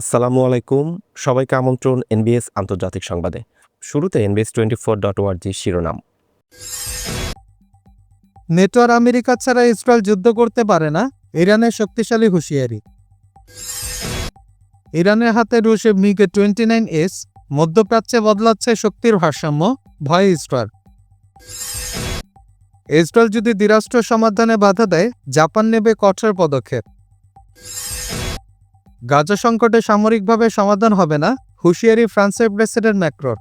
আসসালামু আলাইকুম। সবাইকে আমন্ত্রণ এনবিএস আন্তর্জাতিক সংবাদে। শুরুতে এনবিএস টোয়েন্টি ফোর ডট ওয়ার্জি শিরোনাম। নেটো আর আমেরিকা ছাড়া ইসরায়েল যুদ্ধ করতে পারে না, ইরানের শক্তিশালী হুঁশিয়ারি। ইরানের হাতে রুশে মিগ টোয়েন্টি নাইন এস মধ্যপ্রাচ্যে বদলাচ্ছে শক্তির ভারসাম্য, ভয় ইসরায়েল। ইসরায়েল যদি দ্বিরাষ্ট্র সমাধানে বাধা দেয়, জাপান নেবে কঠোর পদক্ষেপ। গাজা সংকটে সামরিকভাবে সমাধান হবে না, হুঁশিয়ারি ফ্রান্সের প্রেসিডেন্ট ম্যাক্রোর।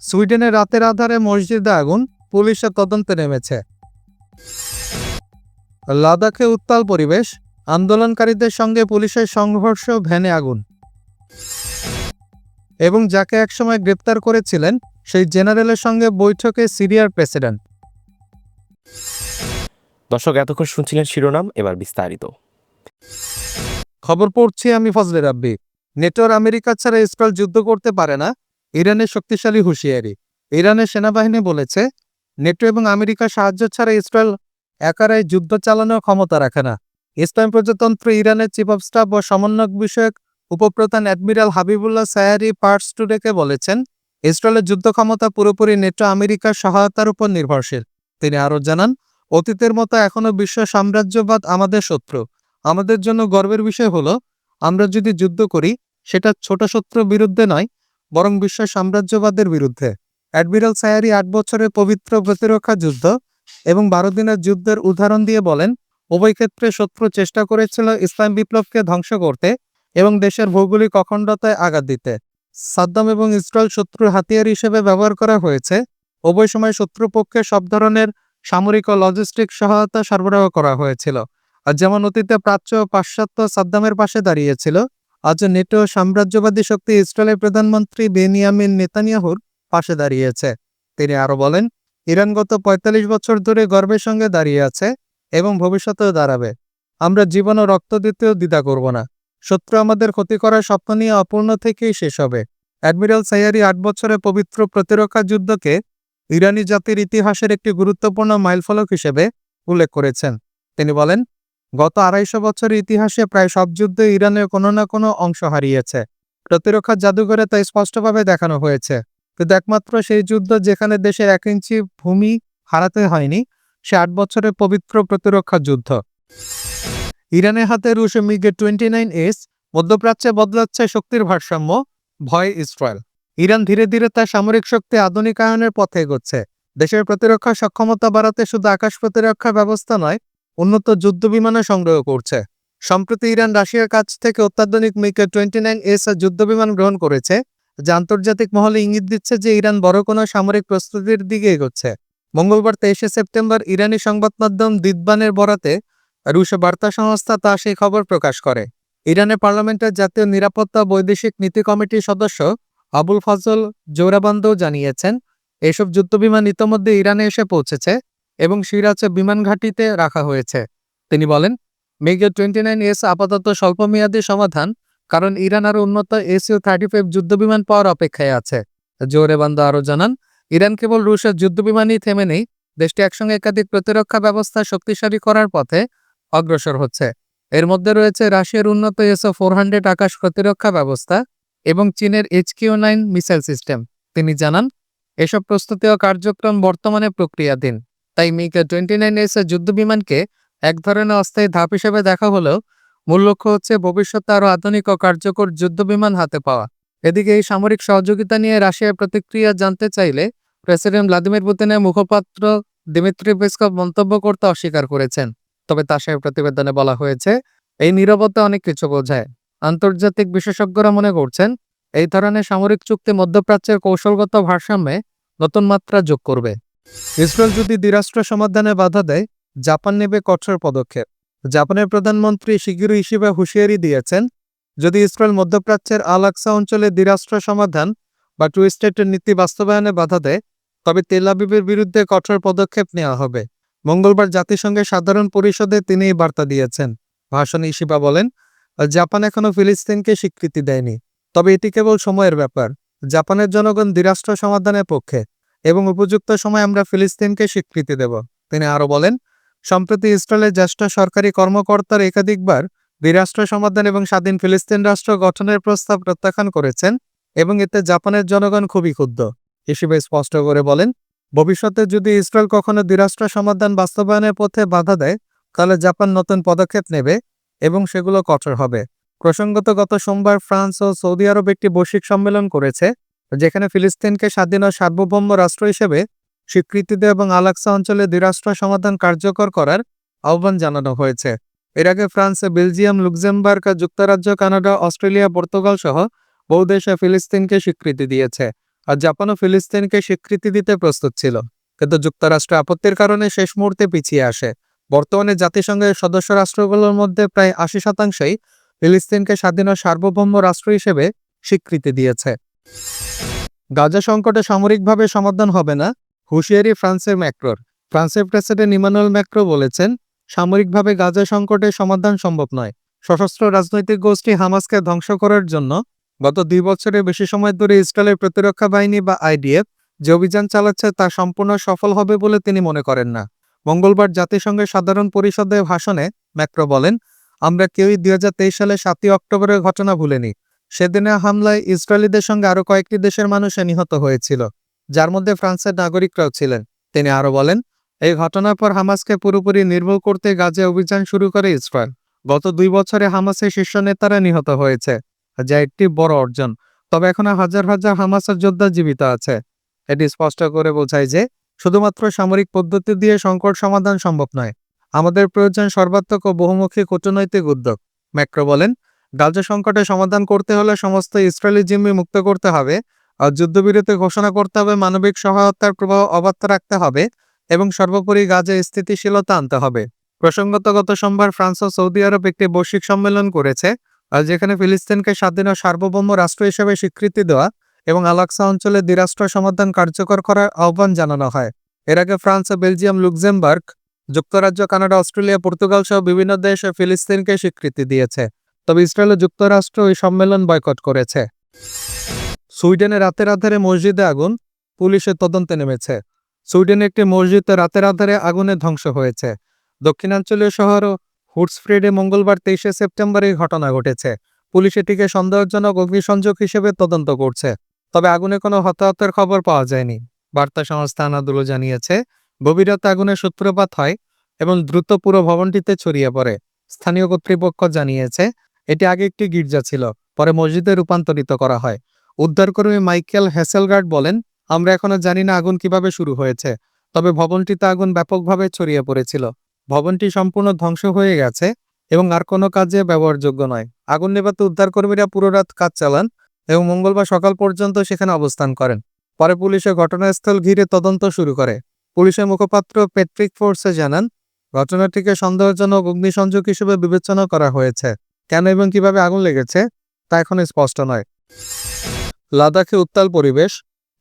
সুইডেনে রাতের আধারে মসজিদে আগুন পুলিশের তদন্তে নেমেছে। লাদাখে উত্তাল পরিবেশ, আন্দোলনকারীদের সঙ্গে পুলিশের সংঘর্ষ, ভ্যানে আগুন। এবং যাকে একসময় গ্রেপ্তার করেছিলেন, সেই জেনারেলের সঙ্গে বৈঠকে সিরিয়ার প্রেসিডেন্ট। দর্শক, এতক্ষণ শুনছিলেন শিরোনাম, এবার বিস্তারিত। খবর পড়ছি আমি ফজলে রাব্বি। নেটোর আমেরিকা ছাড়া ইসরায়েল যুদ্ধ করতে পারে না, ইরানের শক্তিশালী হুঁশিয়ারি। ইরানের সেনাবাহিনী বলেছে, নেটো এবং আমেরিকার সাহায্য ছাড়া ইসরায়েল একারাই যুদ্ধ চালানোর ক্ষমতা রাখে না। ইসলাম প্রজাতন্ত্র ইরানের চিফ অফ স্টাফ ও সমন্বয়ক বিষয়ক উপপ্রধান অ্যাডমিরাল হাবিবুল্লাহ সায়ারি পার্টস টুডেকে বলেছেন, ইসরায়েলের যুদ্ধ ক্ষমতা পুরোপুরি নেটো আমেরিকার সহায়তার উপর নির্ভরশীল। তিনি আরও জানান, অতীতের মতো এখনও বিশ্ব সাম্রাজ্যবাদ আমাদের শত্রু। আমাদের জন্য গর্বের বিষয় হলো, আমরা যদি যুদ্ধ করি, সেটা ছোট শত্রুর বিরুদ্ধে নয়, বরং বিশ্ব সাম্রাজ্যবাদের বিরুদ্ধে। অ্যাডমিরাল সায়ারি আট বছরের পবিত্র প্রতিরক্ষা যুদ্ধ এবং বারো দিনের যুদ্ধের উদাহরণ দিয়ে বলেন, উভয় ক্ষেত্রে শত্রু চেষ্টা করেছিল ইসলাম বিপ্লবকে ধ্বংস করতে এবং দেশের ভৌগোলিক অখণ্ডতায় আঘাত দিতে। সাদ্দাম এবং ইসরায়েল শত্রুর হাতিয়ার হিসেবে ব্যবহার করা হয়েছে। উভয় সময় শত্রুপক্ষে সব ধরনের সামরিক ও লজিস্টিক সহায়তা সরবরাহ করা হয়েছিল। আর যেমন অতীতে প্রাচ্য পাশ্চাত্য সাদ্দামের পাশে দাঁড়িয়েছিল, আজ নেটো সাম্রাজ্যবাদী শক্তি ইসরায়েলের প্রধানমন্ত্রী বেনিয়ামিন নেতানিয়াহুর পাশে দাঁড়িয়েছে। তিনি আরও বলেন, ইরান গত পঁয়তাল্লিশ বছর ধরে গর্বের সঙ্গে দাঁড়িয়ে আছে এবং ভবিষ্যতেও দাঁড়াবে। আমরা জীবন ও রক্ত দিতেও দ্বিধা করব না। শত্রু আমাদের ক্ষতি করার স্বপ্ন নিয়ে অপূর্ণ থেকেই শেষ হবে। অ্যাডমিরাল সাইয়ারি আট বছরের পবিত্র প্রতিরক্ষা যুদ্ধকে ইরানি জাতির ইতিহাসের একটি গুরুত্বপূর্ণ মাইলফলক হিসেবে উল্লেখ করেছেন। তিনি বলেন গত আড়াইশো বছরের ইতিহাসে প্রায় সব যুদ্ধে ইরানের কোনো না কোনো অংশ হারিয়েছে। প্রতিরক্ষা জাদুঘরে তা স্পষ্টভাবে দেখানো হয়েছে। কিন্তু একমাত্র সেই যুদ্ধ যেখানে দেশের এক ইঞ্চি ভূমি হারাতে হয়নি, সে আট বছরের পবিত্র প্রতিরক্ষা যুদ্ধ। ইরানের হাতে রুশ মিগে টোয়েন্টি নাইন এস মধ্যপ্রাচ্যে বদলাচ্ছে শক্তির ভারসাম্য, ভয় ইসরায়েল। ইরান ধীরে ধীরে তার সামরিক শক্তি আধুনিকায়নের পথে এগোচ্ছে। দেশের প্রতিরক্ষা সক্ষমতা বাড়াতে শুধু আকাশ প্রতিরক্ষা ব্যবস্থা নয় উন্নত যুদ্ধ বিমানও সংগ্রহ করছে। সম্প্রতি ইরান রাশিয়ার কাছ থেকে অত্যাধুনিক মিকে টোয়েন্টি নাইন এস যুদ্ধ বিমান গ্রহণ করেছে, যা আন্তর্জাতিক মহলে ইঙ্গিত দিচ্ছে যে ইরান বড় কোনো সামরিক প্রস্তুতির দিকে এগোচ্ছে। মঙ্গলবার তেইশে সেপ্টেম্বর ইরানি সংবাদ মাধ্যম দিদবানের বরাতে রুশ বার্তা সংস্থা তা সেই খবর প্রকাশ করে। ইরানের পার্লামেন্টের জাতীয় নিরাপত্তা বৈদেশিক নীতি কমিটির সদস্য আবুল ফজল জোরাবান্দও জানিয়েছেন, এসব যুদ্ধবিমান ইতোমধ্যে ইরানে এসে পৌঁছেছে এবং সিরাজে বিমান ঘাঁটিতে রাখা হয়েছে। তিনি বলেন, মেগে টোয়েন্টি নাইন এস আপাতত স্বল্পমেয়াদী সমাধান, কারণ ইরান আরও উন্নত এসিও থার্টি ফাইভ যুদ্ধবিমান পাওয়ার অপেক্ষায় আছে। জোরেবান্দা আরও জানান, ইরান কেবল রুশের যুদ্ধবিমানই থেমে নেই, দেশটি একসঙ্গে একাধিক প্রতিরক্ষা ব্যবস্থা শক্তিশালী করার পথে অগ্রসর হচ্ছে। এর মধ্যে রয়েছে রাশিয়ার উন্নত এসও ফোর হান্ড্রেড আকাশ প্রতিরক্ষা ব্যবস্থা এবং চীনের এইচকিউ নাইন মিসাইল সিস্টেম। তিনি জানান, এসব প্রস্তুতি ও কার্যক্রম বর্তমানে প্রক্রিয়াধীন। তাই মিগ টোয়েন্টি নাইন এস এর যুদ্ধবিমানকে এক ধরনের অস্থায়ী ধাপ হিসেবে দেখা হলেও মূল লক্ষ্য হচ্ছে ভবিষ্যতে আরও আধুনিক ও কার্যকর যুদ্ধবিমান হাতে পাওয়া। এদিকে এই সামরিক সহযোগিতা নিয়ে রাশিয়ার প্রতিক্রিয়া জানতে চাইলে প্রেসিডেন্ট ভ্লাদিমির পুতিনের মুখপাত্র দিমিত্রি পেসকভ মন্তব্য করতে অস্বীকার করেছেন। তবে তার সেই প্রতিবেদনে বলা হয়েছে, এই নীরবতা অনেক কিছু বোঝায়। আন্তর্জাতিক বিশেষজ্ঞরা মনে করছেন, এই ধরনের সামরিক চুক্তি মধ্যপ্রাচ্যের কৌশলগত ভারসাম্যে নতুন মাত্রা যোগ করবে। ইসরায়েল যদি দ্বিরাষ্ট্র সমাধানে বাধা দেয়, জাপান নেবে কঠোর পদক্ষেপ। জাপানের প্রধানমন্ত্রী শিগিরু ইশিবা হুঁশিয়ারি দিয়েছেন, যদি ইসরায়েল মধ্যপ্রাচ্যের আল আকসা অঞ্চলে দ্বিরাষ্ট্র সমাধান বা টু স্টেটের নীতি বাস্তবায়নে বাধা দেয়, তবে তেল আবিবের বিরুদ্ধে কঠোর পদক্ষেপ নেওয়া হবে। মঙ্গলবার জাতিসংঘের সাধারণ পরিষদে তিনি এই বার্তা দিয়েছেন। ভাষণে ইশিবা বলেন, জাপান এখনও ফিলিস্তিনকে স্বীকৃতি দেয়নি। তবে এটি কেবল সময়ের ব্যাপার। জাপানের জনগণ দ্বিরাষ্ট্র সমাধানের পক্ষে এবং উপযুক্ত সময় আমরা ফিলিস্তিনকে স্বীকৃতি দেব। তিনি আরও বলেন, সম্প্রতি ইসরায়েলের জ্যেষ্ঠ সরকারি কর্মকর্তার একাধিকবার দ্বিরাষ্ট্র সমাধান এবং স্বাধীন ফিলিস্তিন রাষ্ট্র গঠনের প্রস্তাব প্রত্যাখ্যান করেছেন এবং এতে জাপানের জনগণ খুবই ক্ষুব্ধ। হিসেবে স্পষ্ট করে বলেন, ভবিষ্যতে যদি ইসরায়েল কখনো দ্বিরাষ্ট্র সমাধান বাস্তবায়নের পথে বাধা দেয়, তাহলে জাপান নতুন পদক্ষেপ নেবে এবং সেগুলো কঠোর হবে। প্রসঙ্গত গত সোমবার ফ্রান্স ও সৌদি আরব একটি বৈশ্বিক সম্মেলন করেছে। যেখানে ফিলিস্তিনকে স্বাধীন ও সার্বভৌম রাষ্ট্র হিসেবে স্বীকৃতি দেয় এবং আলাক্সা অঞ্চলে দ্বিরাষ্ট্র সমাধান কার্যকর করার আহ্বান জানানো হয়েছে। এর আগে ফ্রান্স, বেলজিয়াম, লুক্সেমবার্গ, যুক্তরাজ্য, কানাডা, অস্ট্রেলিয়া, পর্তুগাল সহ বহু দেশে ফিলিস্তিনকে স্বীকৃতি দিয়েছে আর জাপানও ফিলিস্তিনকে স্বীকৃতি দিতে প্রস্তুত ছিল। কিন্তু যুক্তরাষ্ট্র আপত্তির কারণে শেষ মুহূর্তে পিছিয়ে আসে। বর্তমানে জাতিসংঘের সদস্য রাষ্ট্রগুলোর মধ্যে প্রায় আশি শতাংশই ফিলিস্তিনকে স্বাধীন ও সার্বভৌম রাষ্ট্র হিসেবে স্বীকৃতি দিয়েছে। গাজা সংকটে সামরিকভাবে সমাধান হবে না, হুঁশিয়ারি ফ্রান্সের ম্যাক্রোর। ফ্রান্সের প্রেসিডেন্ট ইমানুয়েল ম্যাক্রো বলেছেন, সামরিকভাবে গাজা সংকটে সমাধান সম্ভব নয়। সশস্ত্র রাজনৈতিক গোষ্ঠী হামাসকে ধ্বংস করার জন্য গত দুই বছরের বেশি সময় ধরে ইসরায়েলের প্রতিরক্ষা বাহিনী বা আইডিএফ যে অভিযান চালাচ্ছে তা সম্পূর্ণ সফল হবে বলে তিনি মনে করেন না। মঙ্গলবার জাতিসংঘের সাধারণ পরিষদে ভাষণে ম্যাক্রো বলেন, আমরা কেউই দুই সালে সাতই অক্টোবরের ঘটনা ভুলিনি। সেদিনের হামলায় ইসরায়েলিদের সঙ্গে আরও কয়েকটি দেশের মানুষ নিহত হয়েছিল, যার মধ্যে ফ্রান্সের নাগরিকরাও ছিলেন। তিনি আরও বলেন, এই ঘটনার পর হামাসকে পুরোপুরি নির্ভর করতে গাজে অভিযান শুরু করে ইসরায়েল। গত দুই বছরে হামাসের শীর্ষ নেতারা নিহত হয়েছে, যা একটি বড় অর্জন। তবে এখনও হাজার হাজার হামাসের যোদ্ধা জীবিত আছে। এটি স্পষ্ট করে বোঝায় যে, শুধুমাত্র সামরিক পদ্ধতি দিয়ে সংকট সমাধান সম্ভব নয়। আমাদের প্রয়োজন সর্বাত্মক ও বহুমুখী কূটনৈতিক উদ্যোগ। ম্যাক্রো বলেন গাজা সংকটের সমাধান করতে হলে সমস্ত ইসরায়েলি জিম্মি মুক্ত করতে হবে, আর যুদ্ধবিরতি ঘোষণা করতে হবে, মানবিক সহায়তার প্রবাহ অব্যাহত রাখতে হবে এবং সর্বোপরি গাজে স্থিতিশীলতা আনতে হবে। প্রসঙ্গত গত সোমবার ফ্রান্স ও সৌদি আরব একটি বৈশ্বিক সম্মেলন করেছে, আর যেখানে ফিলিস্তিনকে স্বাধীন ও সার্বভৌম রাষ্ট্র হিসেবে স্বীকৃতি দেওয়া এবং আলাক্সা অঞ্চলে দ্বিরাষ্ট্র সমাধান কার্যকর করার আহ্বান জানানো হয়। এর আগে ফ্রান্স ও বেলজিয়াম লুক্সেমবার্গ, যুক্তরাজ্য, কানাডা, অস্ট্রেলিয়া, পর্তুগাল সহ বিভিন্ন দেশ ফিলিস্তিনকে স্বীকৃতি দিয়েছে। তবে ইসরায়েল যুক্তরাষ্ট্র ওই সম্মেলন বয়কট করেছে। সুইডেনে রাতের আধারে মসজিদে আগুন পুলিশের তদন্তে নেমেছে। সুইডেনে একটি মসজিদে রাতের আধারে আগুনে ধ্বংস হয়েছে। দক্ষিণাঞ্চলীয় শহর হুডসফ্রিডে মঙ্গলবার তেইশে সেপ্টেম্বর এই ঘটনা ঘটেছে। পুলিশ এটিকে সন্দেহজনক অগ্নিসংযোগ হিসেবে তদন্ত করছে। তবে আগুনে কোনো হতাহতের খবর পাওয়া যায়নি। বার্তা সংস্থা আনাদুলো জানিয়েছে, গভীর রাতে আগুনের সূত্রপাত হয় এবং দ্রুত পুরো ভবনটিতে ছড়িয়ে পড়ে। স্থানীয় কর্তৃপক্ষ জানিয়েছে এটি আগে একটি গির্জা ছিল, পরে মসজিদে রূপান্তরিত করা হয়। উদ্ধারকর্মী মাইকেল হ্যাসেলগার্ড বলেন, আমরা এখনও জানি না আগুন কীভাবে শুরু হয়েছে, তবে ভবনটিতে আগুন ব্যাপকভাবে ছড়িয়ে পড়েছিল। ভবনটি সম্পূর্ণ ধ্বংস হয়ে গেছে এবং আর কোনো কাজে ব্যবহারযোগ্য নয়। আগুন নেভাতে উদ্ধারকর্মীরা পুরো রাত কাজ চালান এবং মঙ্গলবার সকাল পর্যন্ত সেখানে অবস্থান করেন। পরে পুলিশে ঘটনাস্থল ঘিরে তদন্ত শুরু করে। পুলিশের মুখপাত্র পেট্রিক ফোর্সে জানান, ঘটনাটিকে সন্দেহজনক অগ্নিসংযোগ হিসেবে বিবেচনা করা হয়েছে। কেন এবং কীভাবে আগুন লেগেছে তা এখন স্পষ্ট নয়। লাদাখে উত্তাল পরিবেশ,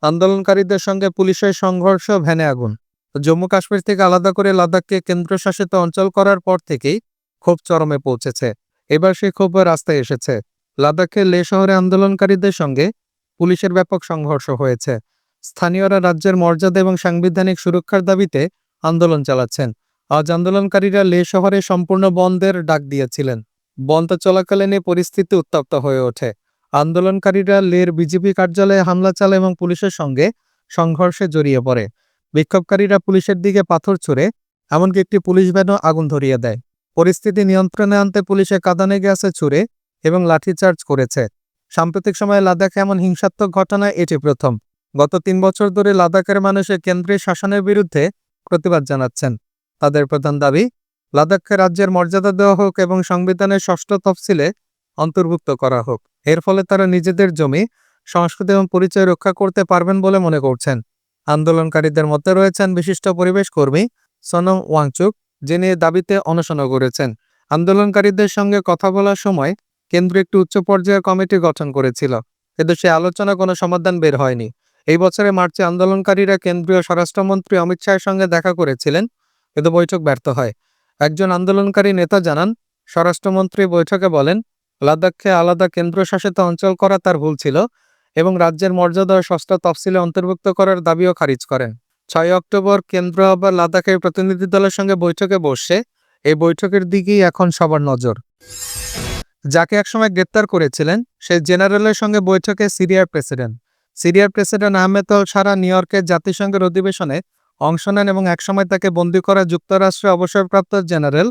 আন্দোলনকারীদের সঙ্গে পুলিশের সংঘর্ষ, ভ্যানে আগুন। জম্মু কাশ্মীর থেকে আলাদা করে লাদাখকে কেন্দ্রশাসিত অঞ্চল করার পর থেকেই ক্ষোভ চরমে পৌঁছেছে। এবার সেই ক্ষোভ রাস্তায় এসেছে। লাদাখের লে শহরে আন্দোলনকারীদের সঙ্গে পুলিশের ব্যাপক সংঘর্ষ হয়েছে। স্থানীয়রা রাজ্যের মর্যাদা এবং সাংবিধানিক সুরক্ষার দাবিতে আন্দোলন চালাচ্ছেন। আজ আন্দোলনকারীরা লে শহরে সম্পূর্ণ বন্ধের ডাক দিয়েছিলেন। বন্ধ চলাকালীন এই পরিস্থিতি উত্তপ্ত হয়ে ওঠে। আন্দোলনকারীরা লের বিজেপি কার্যালয়ে হামলা চালায় এবং পুলিশের সঙ্গে সংঘর্ষে জড়িয়ে পড়ে। বিক্ষোভকারীরা পুলিশের দিকে পাথর ছুড়ে, এমনকি একটি পুলিশ ভ্যানও আগুন ধরিয়ে দেয়। পরিস্থিতি নিয়ন্ত্রণে আনতে পুলিশে কাঁদানে গ্যাসে ছুড়ে এবং লাঠিচার্জ করেছে। সাম্প্রতিক সময়ে লাদাখে এমন হিংসাত্মক ঘটনা এটি প্রথম। গত তিন বছর ধরে লাদাখের মানুষের কেন্দ্রীয় শাসনের বিরুদ্ধে প্রতিবাদ জানাচ্ছেন। তাদের প্রধান দাবি লাদাখকে রাজ্যের মর্যাদা দেওয়া হোক এবং সংবিধানের ষষ্ঠ তফসিলে অন্তর্ভুক্ত করা হোক। এর ফলে তারা নিজেদের জমি, সংস্কৃতি এবং পরিচয় রক্ষা করতে পারবেন বলে মনে করছেন। আন্দোলনকারীদের মধ্যে রয়েছেন বিশিষ্ট পরিবেশ কর্মী সনম ওয়াংচুক, যিনি দাবিতে অনশনও করেছেন। আন্দোলনকারীদের সঙ্গে কথা বলার সময় কেন্দ্র একটি উচ্চ পর্যায়ের কমিটি গঠন করেছিল। কিন্তু সে আলোচনা কোনো সমাধান বের হয়নি। এই বছরে মার্চে আন্দোলনকারীরা কেন্দ্রীয় স্বরাষ্ট্রমন্ত্রী অমিত শাহের সঙ্গে দেখা করেছিলেন। কিন্তু বৈঠক ব্যর্থ হয়। একজন আন্দোলনকারী নেতা জানান, স্বরাষ্ট্রমন্ত্রী বৈঠকে বলেন, লাদাখকে আলাদা কেন্দ্রশাসিত অঞ্চল করা তার ভুল ছিল এবং রাজ্যের মর্যাদা ষষ্ঠ তফসিলে অন্তর্ভুক্ত করার দাবিও খারিজ করেন। ছয় অক্টোবর কেন্দ্র আবার লাদাখের প্রতিনিধি দলের সঙ্গে বৈঠকে বসে এই বৈঠকের দিকেই এখন সবার নজর। যাকে একসময় গ্রেপ্তার করেছিলেন, সেই জেনারেলের সঙ্গে বৈঠকে সিরিয়ার প্রেসিডেন্ট। সিরিয়ার প্রেসিডেন্ট আহমেদ সারা নিউ ইয়র্কের জাতিসংঘের অধিবেশনে অংশ নেন এবং একসময় তাকে বন্দী করা যুক্তরাষ্ট্রে অবসরপ্রাপ্ত জেনারেল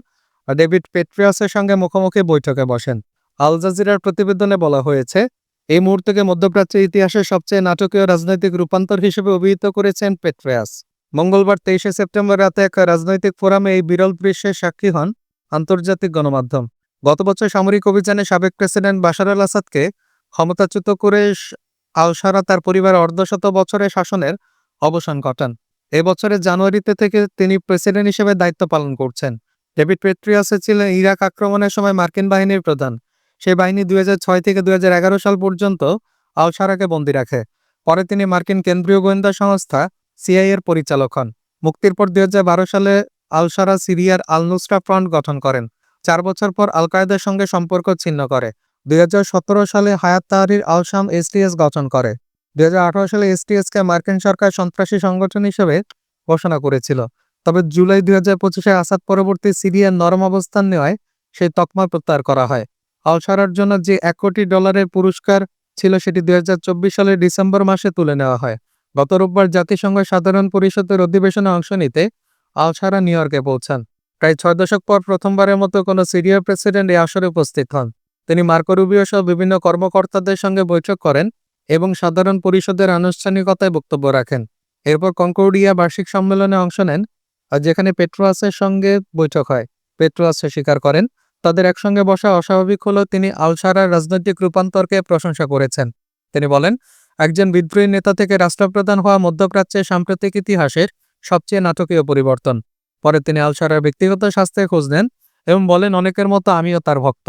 ডেভিড পেট্রিয়াসের সঙ্গে মুখোমুখি বৈঠকে বসেন। আল জাজিরার প্রতিবেদনে বলা হয়েছে, এই মুহূর্তকে মধ্যপ্রাচ্যের ইতিহাসের সবচেয়ে নাটকীয় রাজনৈতিক রূপান্তর হিসেবে অভিহিত করেছেন পেট্রিয়াস মঙ্গলবার তেইশে সেপ্টেম্বর রাতে এক রাজনৈতিক ফোরামে এই বিরল দৃশ্যের সাক্ষী হন আন্তর্জাতিক গণমাধ্যম। গত বছর সামরিক অভিযানে সাবেক প্রেসিডেন্ট বাশার আল আসাদকে ক্ষমতাচ্যুত করে আলসারা তার পরিবার অর্ধশত বছরের শাসনের অবসান ঘটান। এ বছরের জানুয়ারিতে থেকে তিনি প্রেসিডেন্ট হিসেবে দায়িত্ব পালন করছেন। ডেভিড পেট্রিয়াসে ছিলেন ইরাক আক্রমণের সময় মার্কিন বাহিনীর প্রধান। সেই বাহিনী দুই ছয় থেকে দুই সাল পর্যন্ত আল সারাকে বন্দী রাখে। পরে তিনি মার্কিন কেন্দ্রীয় গোয়েন্দা সংস্থা সিআই এর পরিচালক হন। মুক্তির পর দুই হাজার বারো সালে আলসারা সিরিয়ার আল নুসরা ফ্রন্ট গঠন করেন। চার বছর পর আল কায়েদার সঙ্গে সম্পর্ক ছিন্ন করে। দুই হাজার সতেরো সালে হায়াত তাহরির আল শাম এসটিএস গঠন করে। দুই হাজার আঠারো সালে এসটিএসকে মার্কিন সরকার সন্ত্রাসী সংগঠন হিসেবে ঘোষণা করেছিল। তবে জুলাই দুই হাজার পঁচিশে আসাদ পরবর্তী সিরিয়ার নরম অবস্থান নেওয়ায় সেই তকমা প্রত্যাহার করা হয়। আল সারার জন্য যে এক কোটি ডলারের পুরস্কার ছিল সেটি দুই হাজার চব্বিশ সালের ডিসেম্বর মাসে তুলে নেওয়া হয়। গত রোববার জাতিসংঘ সাধারণ পরিষদের অধিবেশনে অংশ নিতে আলসারা নিউ ইয়র্কে পৌঁছান। প্রায় ছয় দশক পর প্রথমবারের মতো কোনো সিরিয়ার প্রেসিডেন্ট এই আসরে উপস্থিত হন। তিনি মার্কো রুবিও সহ বিভিন্ন কর্মকর্তাদের সঙ্গে বৈঠক করেন এবং সাধারণ পরিষদের আনুষ্ঠানিকতায় বক্তব্য রাখেন। এরপর কনকর্ডিয়া বার্ষিক সম্মেলনে অংশ নেন যেখানে পেট্রোয়াসের সঙ্গে বৈঠক হয়। পেট্রোয়াস স্বীকার করেন, তাদের একসঙ্গে বসা অস্বাভাবিক হলেও তিনি আলসারার রাজনৈতিক রূপান্তরকে প্রশংসা করেছেন। তিনি বলেন, একজন বিদ্রোহী নেতা থেকে রাষ্ট্রপ্রধান হওয়া মধ্যপ্রাচ্যের সাম্প্রতিক ইতিহাসের সবচেয়ে নাটকীয় পরিবর্তন। পরে তিনি আলসারার ব্যক্তিগত স্বাস্থ্যে খোঁজ নেন এবং বলেন, অনেকের মতো আমিও তার ভক্ত।